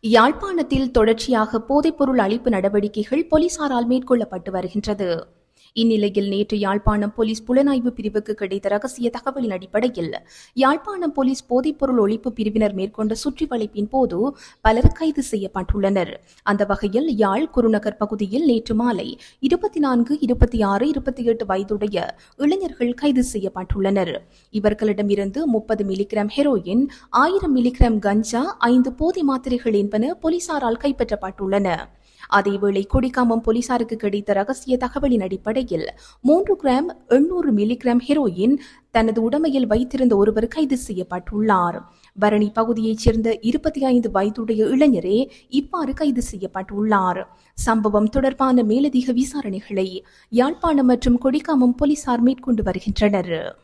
யாழ்ப்பாணத்தில் தொடர்ச்சியாக போதைப்பொருள் அழிப்பு நடவடிக்கைகள் போலீசாரால் மேற்கொள்ளப்பட்டு வருகின்றது. இந்நிலையில் நேற்று யாழ்ப்பாணம் போலீஸ் புலனாய்வு பிரிவுக்கு கிடைத்த ரகசிய தகவலின் அடிப்படையில் யாழ்ப்பாணம் போலீஸ் போதைப்பொருள் ஒழிப்பு பிரிவினர் மேற்கொண்ட சுற்றி வளைப்பின் போது பலர் கைது செய்யப்பட்டுள்ளனர். அந்த வகையில் யாழ் குருநகர் பகுதியில் நேற்று மாலை இருபத்தி நான்கு இருபத்தி ஆறு இருபத்தி எட்டு வயதுடைய இளைஞர்கள் கைது செய்யப்பட்டுள்ளனர். இவர்களிடமிருந்து முப்பது மில்லிகிராம் ஹெரோயின் ஆயிரம் மில்லிகிராம் கஞ்சா ஐந்து போதை மாத்திரைகள் என்பன போலீசாரால் கைப்பற்றப்பட்டுள்ளன. அதேவேளை கொடிக்காமம் போலீசாருக்கு கிடைத்த ரகசிய தகவலின் அடிப்படையில் மூன்று கிராம் எண்ணூறு மில்லிகிராம் ஹெரோயின் தனது உடமையில் வைத்திருந்த ஒருவர் கைது செய்யப்பட்டுள்ளார். பரணி பகுதியைச் சேர்ந்த இருபத்தி ஐந்து வயதுடைய இளைஞரே இவ்வாறு கைது செய்யப்பட்டுள்ளார். சம்பவம் தொடர்பான மேலதிக விசாரணைகளை யாழ்ப்பாணம் மற்றும் கொடிக்காமம் போலீசார் மேற்கொண்டு வருகின்றனர்.